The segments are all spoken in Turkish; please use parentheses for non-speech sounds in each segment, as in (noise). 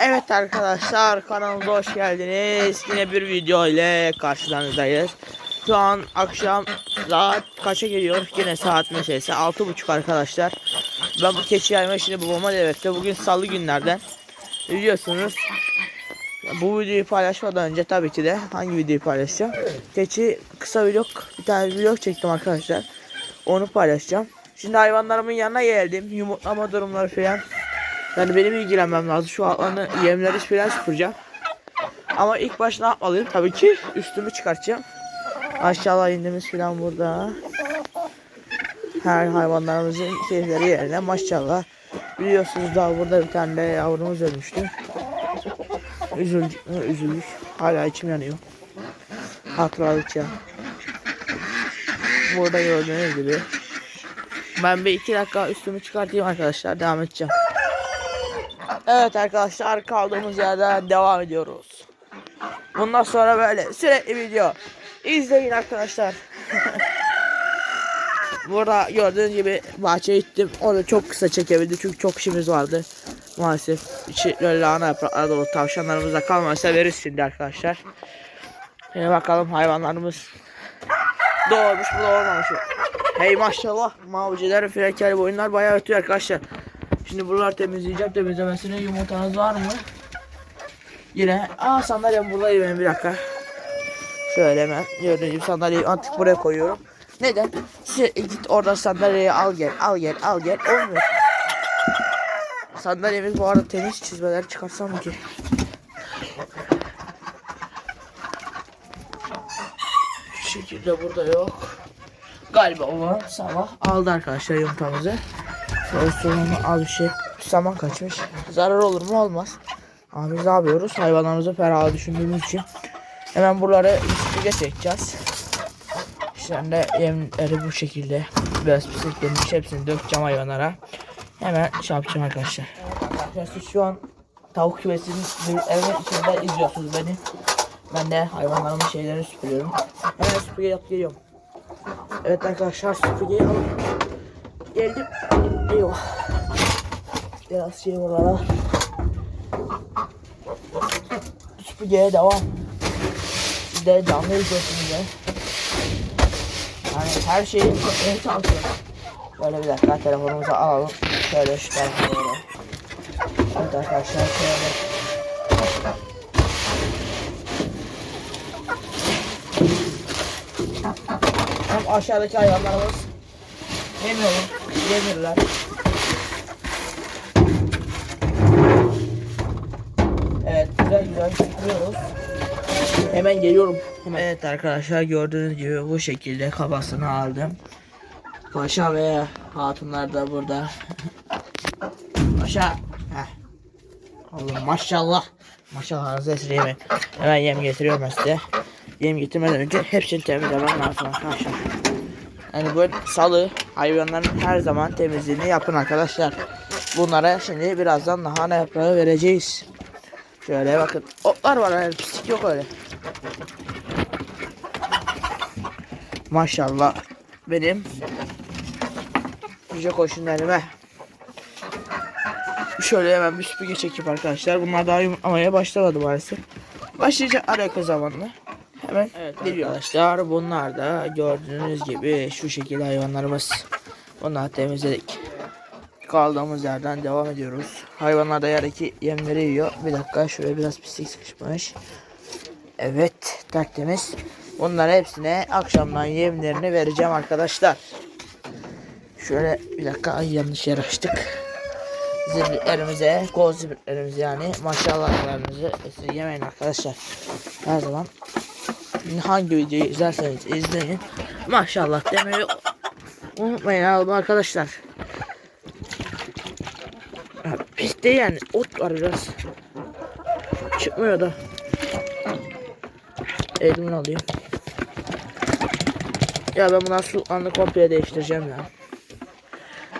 Evet arkadaşlar kanalımıza hoş geldiniz. Yine bir video ile karşılarınızdayız. Şu an akşam saat kaça geliyor? Yine saat meselesi 6.30 arkadaşlar. Ben bu keçi yayma işini babama devretti. Bugün salı günlerden. Biliyorsunuz bu videoyu paylaşmadan önce tabii ki de hangi videoyu paylaşacağım? Keçi kısa vlog bir tane vlog çektim arkadaşlar. Onu paylaşacağım. Şimdi hayvanlarımın yanına geldim. Yumurtlama durumları falan. Yani benim ilgilenmem lazım. Şu alanı yemleri falan süpüreceğim. Ama ilk baş ne yapmalıyım? Tabii ki üstümü çıkartacağım. Aşağıda indiğimiz falan burada. Her hayvanlarımızın keyifleri yerine maşallah. Biliyorsunuz daha burada bir tane de yavrumuz ölmüştü. Üzüldük? Üzüldük. Hala içim yanıyor. Hatırladıkça. Burada gördüğünüz gibi. Ben bir iki dakika üstümü çıkartayım arkadaşlar. Devam edeceğim. Evet arkadaşlar kaldığımız yerden devam ediyoruz. Bundan sonra böyle sürekli video izleyin arkadaşlar. (laughs) Burada gördüğünüz gibi bahçeye gittim. Orada çok kısa çekebildim çünkü çok işimiz vardı. Maalesef içi böyle lahana yaprakları dolu tavşanlarımıza kalmasa veririz şimdi arkadaşlar. Şimdi bakalım hayvanlarımız doğurmuş mu doğurmamış mı? Hey maşallah mavciler frekeli boyunlar bayağı ötüyor arkadaşlar. Şimdi buraları temizleyeceğim. Temizlemesine yumurtanız var mı? Yine aa sandalyem buradaydı benim bir dakika. Şöyle hemen gördüğünüz sandalyeyi artık buraya koyuyorum. Neden? Size git oradan sandalyeyi al gel al gel al gel olmuyor. Sandalyemiz bu arada temiz çizmeler çıkarsam ki? Şu şekilde burada yok. Galiba o sabah aldı arkadaşlar yumurtamızı. Sonuna az bir şey saman kaçmış. Zarar olur mu olmaz. Ama biz yapıyoruz? Hayvanlarımızı ferah düşündüğümüz için hemen buraları süpürge çekeceğiz. Şimdi yemleri bu şekilde biraz pisliklenmiş hepsini dökeceğim hayvanlara. Hemen şey yapacağım arkadaşlar. Arkadaşlar şu an tavuk kümesinin evin içinde izliyorsunuz beni. Ben de hayvanlarımın şeylerini süpürüyorum. Hemen süpürge yapıp geliyorum. Evet arkadaşlar süpürgeyi alıp geldim. Eyvah. Biraz şey oralara. Süpürgeye devam. Siz de canlı izliyorsunuz ya. Yani her şeyi çekmeye çalışıyorum. Böyle bir dakika telefonumuzu alalım. Şöyle şu tarafa doğru. Evet arkadaşlar şöyle. Hem aşağıdaki hayvanlarımız yemiyorlar, yemiyorlar. Güzel güzel süpürüyoruz. Hemen geliyorum. Hemen. Evet arkadaşlar gördüğünüz gibi bu şekilde kabasını aldım. Paşa ve hatunlar da burada. (laughs) Paşa. Heh. Oğlum maşallah. Maşallah ağzı esireyim. Hemen yem getiriyorum ben size. Yem getirmeden önce hepsini temizlemem lazım arkadaşlar. Yani bu salı hayvanların her zaman temizliğini yapın arkadaşlar. Bunlara şimdi birazdan lahana yaprağı vereceğiz. Şöyle bakın. Otlar var yani pislik yok öyle. Maşallah. Benim yüce koşun elime. Şöyle hemen bir süpürge çekip arkadaşlar. Bunlar daha yumurtlamaya başlamadı maalesef. Başlayacaklar yakın zamanda. Hemen evet, geliyor. Arkadaşlar bunlar da gördüğünüz gibi şu şekilde hayvanlarımız. Bunları temizledik. Kaldığımız yerden devam ediyoruz. Hayvanlar da yerdeki yemleri yiyor. Bir dakika şuraya biraz pislik sıkışmış. Evet tertemiz. Bunların hepsine akşamdan yemlerini vereceğim arkadaşlar. Şöyle bir dakika ay yanlış yer açtık. Zibritlerimize, kol zibritlerimize yani maşallahlarınızı yemeyin arkadaşlar. Her zaman hangi videoyu izlerseniz izleyin. Maşallah demeyi unutmayın abi arkadaşlar. Değil yani ot var biraz. Çıkmıyor da. Elimin alayım. Ya ben bundan su anlı komple değiştireceğim ya.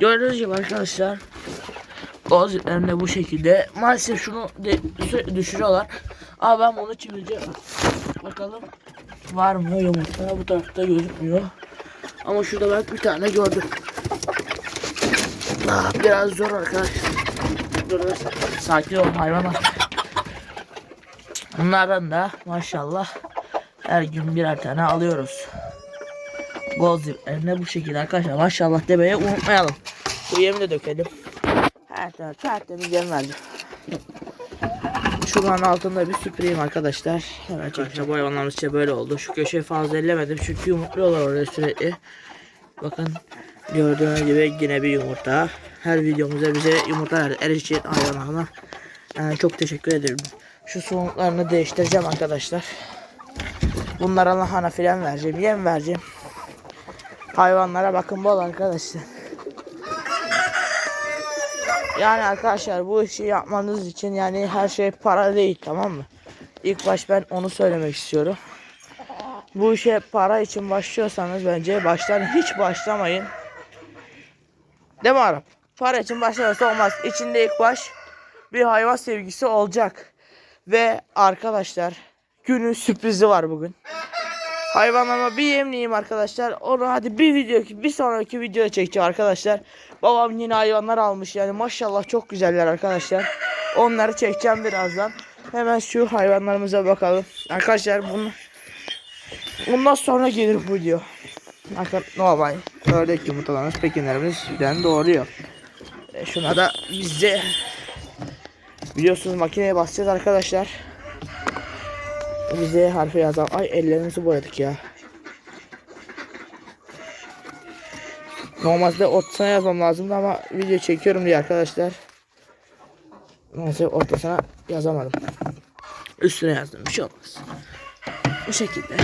Gördüğünüz gibi arkadaşlar. Gazetlerinde bu şekilde. Maalesef şunu de, düşürüyorlar. Ama ben bunu çevireceğim. Bakalım var mı yumurta bu tarafta gözükmüyor. Ama şurada ben bir tane gördüm. Biraz zor arkadaşlar. Dur. Sakin ol hayvanlar. Bunlardan da maşallah her gün birer tane alıyoruz. Gol ziplerine bu şekilde arkadaşlar. Maşallah demeyi unutmayalım. Bu yemi de dökelim. Her taraf tertemiz yem verdim. Şuranın altında bir süpüreyim arkadaşlar. Hemen çekeceğim. Bu hayvanlarımız işte böyle oldu. Şu köşeyi fazla ellemedim çünkü yumurtluyorlar orada sürekli. Bakın gördüğünüz gibi yine bir yumurta. Her videomuzda bize yumurta verdi. Erişçi hayvanlarına. Yani çok teşekkür ederim. Şu soğuklarını değiştireceğim arkadaşlar. Bunlara lahana filan vereceğim. Yem vereceğim. Hayvanlara bakın bol arkadaşlar. Yani arkadaşlar bu işi yapmanız için yani her şey para değil tamam mı? İlk baş ben onu söylemek istiyorum. Bu işe para için başlıyorsanız bence baştan hiç başlamayın. Değil mi Arap? Para için başlaması olmaz. İçinde ilk baş bir hayvan sevgisi olacak. Ve arkadaşlar günün sürprizi var bugün. Hayvanlarıma bir yemleyeyim arkadaşlar. Onu hadi bir video bir sonraki videoda çekeceğim arkadaşlar. Babam yine hayvanlar almış yani maşallah çok güzeller arkadaşlar. Onları çekeceğim birazdan. Hemen şu hayvanlarımıza bakalım. Arkadaşlar bunu bundan sonra gelir bu video. Arkadaşlar normal ördek yumurtalarımız pekinlerimiz birden doğuruyor. Şuna da bizde biliyorsunuz makineye basacağız arkadaşlar. Bize harfi yazalım. Ay ellerimizi boyadık ya. Normalde ortasına yazmam lazımdı ama video çekiyorum diye arkadaşlar. Maalesef ortasına yazamadım. Üstüne yazdım bir şey olmaz. Bu şekilde.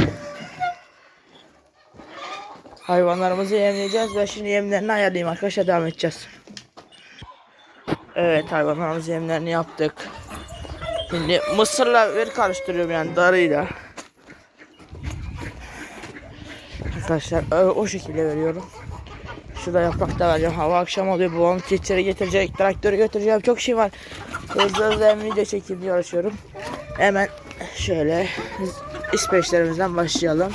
Hayvanlarımızı yemleyeceğiz. Ben şimdi yemlerini ayarlayayım arkadaşlar devam edeceğiz. Evet hayvanlarımızın yemlerini yaptık. Şimdi mısırla ver karıştırıyorum yani darıyla. Arkadaşlar o şekilde veriyorum. Şurada yaprak da vereceğim. Hava akşam oluyor. Babam keçileri getirecek. Traktörü götüreceğim. Çok şey var. Hızlı hızlı hem video çekeyim diye uğraşıyorum. Hemen şöyle ispeçlerimizden başlayalım.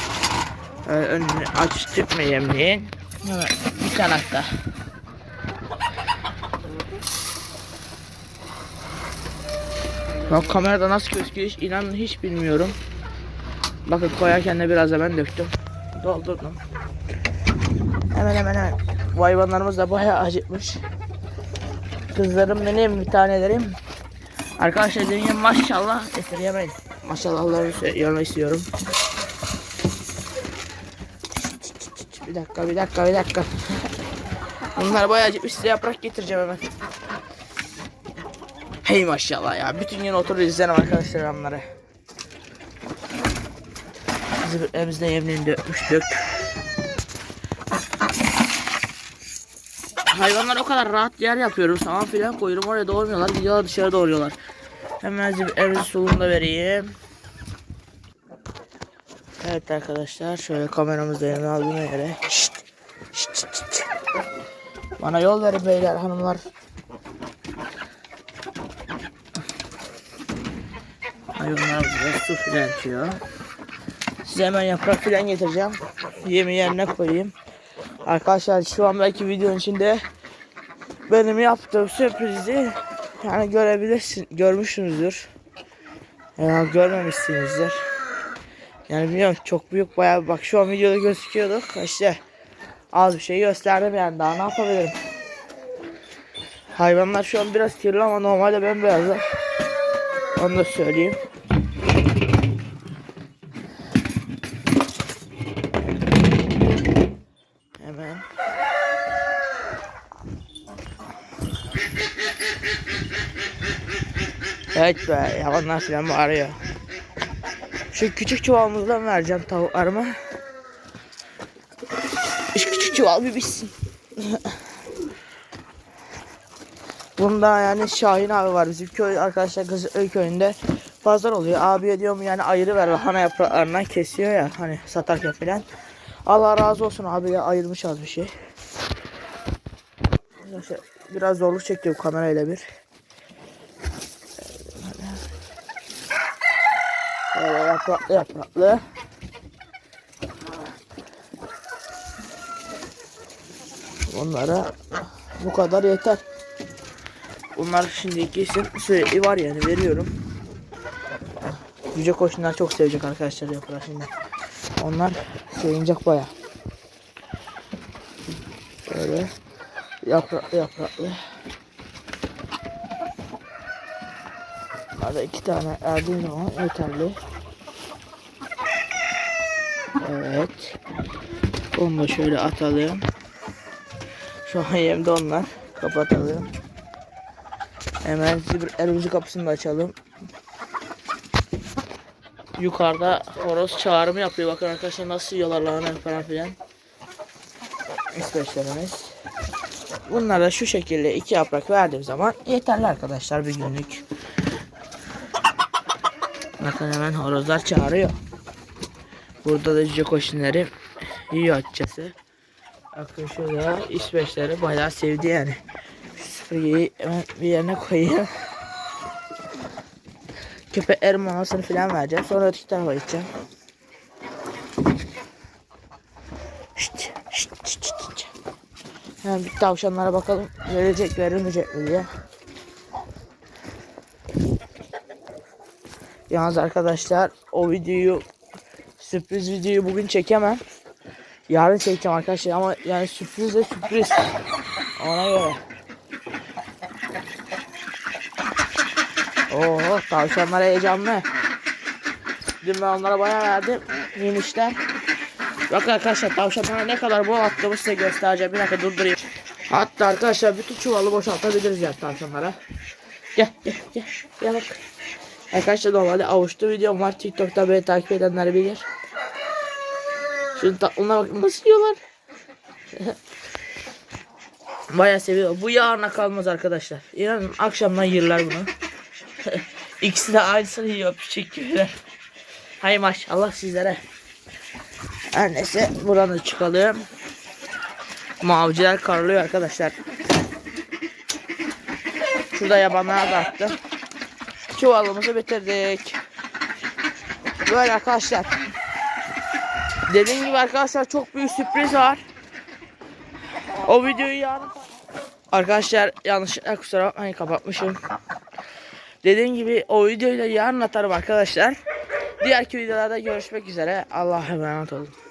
Önünü açtık mı yemliğin? Hemen bir kanakta. Bak kamerada nasıl gözüküyor hiç hiç bilmiyorum. Bakın koyarken de biraz da ben döktüm. Doldurdum. Hemen hemen hemen. Bu hayvanlarımız da bayağı acıkmış. Kızlarım benim bir tanelerim. Arkadaşlar gibi maşallah esirgemeyin. Maşallahları görmek istiyorum. Bir dakika bir dakika bir dakika. Bunlar bayağı acıkmış size yaprak getireceğim hemen. Hey maşallah ya. Bütün gün oturur izlerim arkadaşlar onları. Zıbırlarımızda yemlerini dökmüştük. Hayvanlar o kadar rahat yer yapıyorum. Saman filan koyuyorum oraya doğurmuyorlar. Gidiyorlar dışarı doğuruyorlar. Hemen zıbırlarımızın suluğunu da vereyim. Evet arkadaşlar şöyle kameramızda yanına aldığım yere. Şşt, şşt, şşt, şşt. Bana yol verin beyler hanımlar. Da su filan içiyor. Size hemen yaprak filan getireceğim. Yemi yerine koyayım. Arkadaşlar şu an belki videonun içinde benim yaptığım sürprizi yani görebilirsin, görmüşsünüzdür. Ya görmemişsinizdir. Yani bilmiyorum çok büyük bayağı bak şu an videoda gözüküyordu. İşte az bir şey gösterdim yani daha ne yapabilirim. Hayvanlar şu an biraz kirli ama normalde bembeyazlar. Onu da söyleyeyim. Evet be yalanlar filan bağırıyor. Şu küçük çuvalımızdan vereceğim tavuklarıma. Şu küçük çuval bir bitsin. Bunda yani Şahin abi var bizim köy arkadaşlar Kızılköy köyünde pazar oluyor. Abiye diyorum yani ayrı ver lahana yapraklarından kesiyor ya hani satarken filan. Allah razı olsun abiye ayırmış az bir şey. Biraz zorluk çekti bu kamerayla bir. Böyle yapraklı yapraklı. Onlara bu kadar yeter. Bunlar şimdi ikisin sürekli var yani veriyorum. Yüce koşunlar çok sevecek arkadaşlar yapılar şimdi. Onlar sevinecek baya. Böyle yapraklı yapraklı. Arada iki tane erdiğin zaman yeterli. Evet. Onu da şöyle atalım. Şu an yemde onlar. Kapatalım. Hemen zibir elimizin kapısını da açalım. Yukarıda horoz çağrımı yapıyor. Bakın arkadaşlar nasıl yiyorlar falan filan. İsveçlerimiz. Bunlara şu şekilde iki yaprak verdiğim zaman yeterli arkadaşlar bir günlük. Bakın hemen horozlar çağırıyor. Burada da cüce koşunları yiyor açıkçası. Bakın şurada İsveçleri bayağı sevdi yani. Süpürgeyi hemen bir yerine koyayım. Köpeklerin mamasını falan vereceğim. Sonra öteki tarafa gideceğim. Şşt, şşt, şşt, şşt. Hemen bir tavşanlara bakalım. Verecek veremeyecek mi diye. Yalnız arkadaşlar o videoyu sürpriz videoyu bugün çekemem. Yarın çekeceğim arkadaşlar ama yani sürpriz de sürpriz. Ona göre. Oo tavşanlar heyecanlı. Dün ben onlara bayağı verdim. Minişler. Bakın arkadaşlar tavşanlara ne kadar bol attığımı size göstereceğim. Bir dakika durdurayım. Hatta arkadaşlar bütün çuvalı boşaltabiliriz ya tavşanlara. Gel gel gel. Gel bak. Arkadaşlar normalde avuçlu videom var. TikTok'ta beni takip edenler bilir. Şunun tatlına bakın nasıl yiyorlar. (laughs) Bayağı seviyor. Bu yarına kalmaz arkadaşlar. İnanın akşamdan yerler bunu. (laughs) İkisi de aynısını yiyor küçük gibiler. Hay maşallah sizlere. Her neyse buradan da çıkalım. Mavciler karlıyor arkadaşlar. Şurada yabanlar da attım. Çuvalımızı bitirdik. Böyle arkadaşlar. Dediğim gibi arkadaşlar çok büyük sürpriz var. O videoyu yarın Arkadaşlar yanlışlıkla kusura bakmayın kapatmışım. Dediğim gibi o videoyu da yarın atarım arkadaşlar. Diğerki videolarda görüşmek üzere. Allah'a emanet olun.